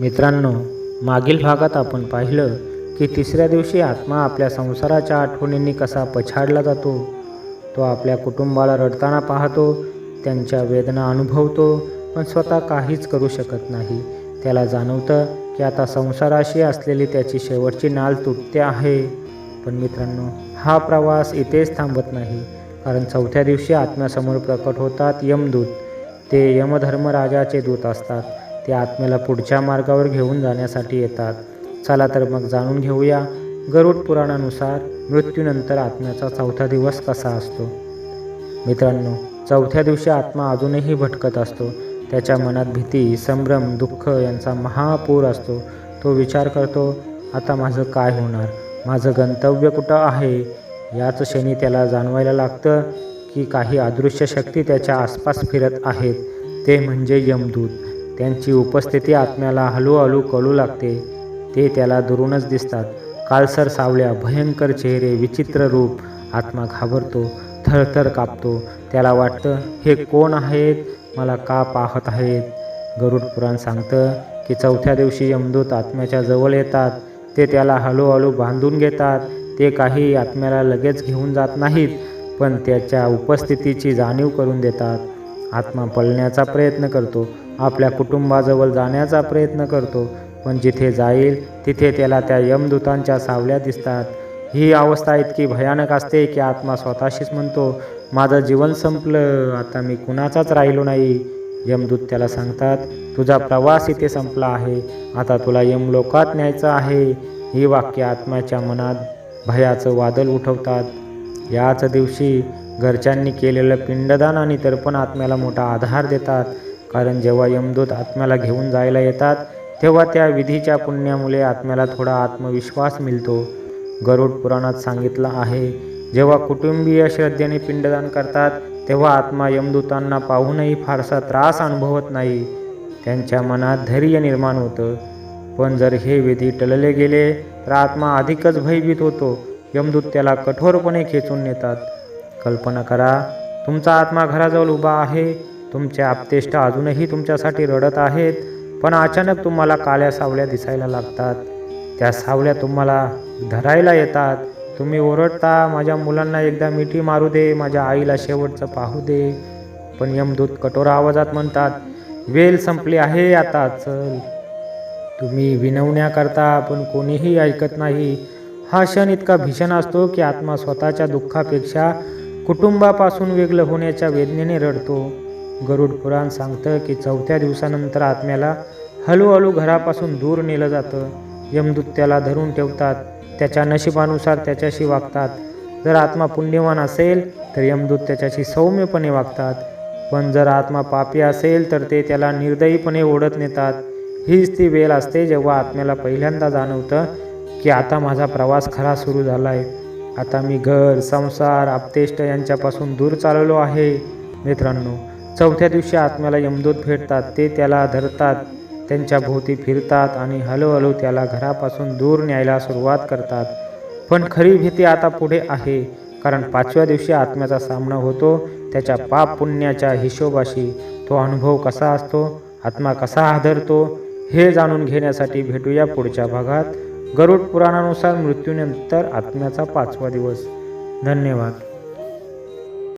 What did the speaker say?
मित्रांनो मागील भागात आपण पाहिलं की तिसऱ्या दिवशी आत्मा आपल्या संसाराच्या आठवणींनी कसा पछाडला जातो तो आपल्या कुटुंबाला रडताना पाहतो त्यांच्या वेदना अनुभवतो पण स्वतः काहीच करू शकत नाही. त्याला जाणवतं की आता संसाराशी असलेली त्याची शेवटची नाल तुटते आहे. पण मित्रांनो हा प्रवास इथेच थांबत नाही कारण चौथ्या दिवशी आत्म्यासमोर प्रकट होतात यमदूत. ते यमधर्मराजाचे दूत असतात. ते आत्म्याला पुढच्या मार्गावर घेऊन जाण्यासाठी येतात. चला तर मग जाणून घेऊया गरुड पुराणानुसार मृत्यूनंतर आत्म्याचा चौथा दिवस कसा असतो. मित्रांनो चौथ्या दिवशी आत्मा अजूनही भटकत असतो. त्याच्या मनात भीती संभ्रम दुःख यांचा महापूर असतो. तो विचार करतो आता माझं काय होणार? माझं गंतव्य कुठं आहे? याच क्षणी त्याला जाणवायला लागतं की काही अदृश्य शक्ती त्याच्या आसपास फिरत आहेत. ते म्हणजे यमदूत. त्यांची उपस्थिती आत्म्याला हळूहळू कळू लागते. ते त्याला दुरूनच दिसतात. काळसर सावल्या भयंकर चेहरे विचित्र रूप. आत्मा घाबरतो थरथर कापतो. त्याला वाटतं हे कोण आहेत? मला का पाहत आहेत? गरुड पुराण सांगतं की चौथ्या दिवशी यमदूत आत्म्याच्या जवळ येतात. ते त्याला हळूहळू बांधून घेतात. ते काही आत्म्याला लगेच घेऊन जात नाहीत पण त्याच्या उपस्थितीची जाणीव करून देतात. आत्मा पळण्याचा प्रयत्न करतो. आपल्या कुटुंबाजवळ जाण्याचा प्रयत्न करतो. पण जिथे जाईल तिथे त्याला त्या यमदूतांच्या सावल्या दिसतात. ही अवस्था इतकी भयानक असते की आत्मा स्वतःशीच म्हणतो माझं जीवन संपलं आता मी कुणाचाच राहिलो नाही. यमदूत त्याला सांगतात तुझा प्रवास इथे संपला आहे. आता तुला यमलोकात न्यायचं आहे. ही वाक्य आत्म्याच्या मनात भयाचं वादल उठवतात. याच दिवशी घरच्यांनी केलेलं पिंडदान आणि तर्पण आत्म्याला मोठा आधार देतात. कारण जेव्हा यमदूत आत्म्याला घेऊन जायला येतात तेव्हा त्या विधीच्या पुण्यामुळे आत्म्याला थोडा आत्मविश्वास मिळतो. गरुड पुराणात सांगितलं आहे जेव्हा कुटुंबीय श्रद्धेने पिंडदान करतात तेव्हा आत्मा यमदूतांना पाहूनही फारसा त्रास अनुभवत नाही. त्यांच्या मनात धैर्य निर्माण होतं. पण जर हे विधी टळले गेले तर आत्मा अधिकच भयभीत होतो. यमदूत त्याला कठोरपणे खेचून नेतात. कल्पना करा तुमचा आत्मा घराजवळ उभा आहे तुमचे आपतेष्ट अजूनही तुमच्यासाठी रडत आहेत पण अचानक तुम्हाला काळ्या सावल्या दिसायला लागतात. त्या सावल्या तुम्हाला धरायला येतात. तुम्ही ओरडता माझ्या मुलांना एकदा मिठी मारू दे माझ्या आईला शेवटचं पाहू दे. पण यमदूत कठोर आवाजात म्हणतात वेल संपली आहे आता चल. तुम्ही विनवण्या करता पण कोणीही ऐकत नाही. हा क्षण इतका भीषण असतो की आत्मा स्वतःच्या दुःखापेक्षा कुटुंबापासून वेगळं होण्याच्या वेदनेने रडतो. गरुड पुराण सांगतं की चौथ्या दिवसानंतर आत्म्याला हळूहळू घरापासून दूर नेलं जातं. यमदूत त्याला धरून ठेवतात. त्याच्या नशिबानुसार त्याच्याशी वागतात. जर आत्मा पुण्यवान असेल तर यमदूत त्याच्याशी सौम्यपणे वागतात. पण जर आत्मा पापी असेल तर ते त्याला निर्दयीपणे ओढत नेतात. हीच ती वेळ असते जेव्हा आत्म्याला पहिल्यांदा जाणवतं की आता माझा प्रवास खरा सुरू झाला आहे आता मी घर संसार आपतेष्ट यांच्यापासून दूर चाललो आहे. मित्रांनो चौथ्या दिवशी आत्म्याला यमदूत भेटतात. ते त्याला धरतात त्यांच्या भोवती फिरतात आणि हळूहळू त्याला घरापासून दूर न्यायला सुरुवात करतात. पण खरी भीती आता पुढे आहे. कारण पाचव्या दिवशी आत्म्याचा सामना होतो. त्याच्या पाप पुण्याच्या हिशोबाशी. तो अनुभव कसा असतो? आत्मा कसा आदरतो? हे जाणून घेण्यासाठी भेटूया पुढच्या भागात. गरुड पुराणानुसार मृत्यूनंतर आत्म्याचा पाचवा दिवस. धन्यवाद.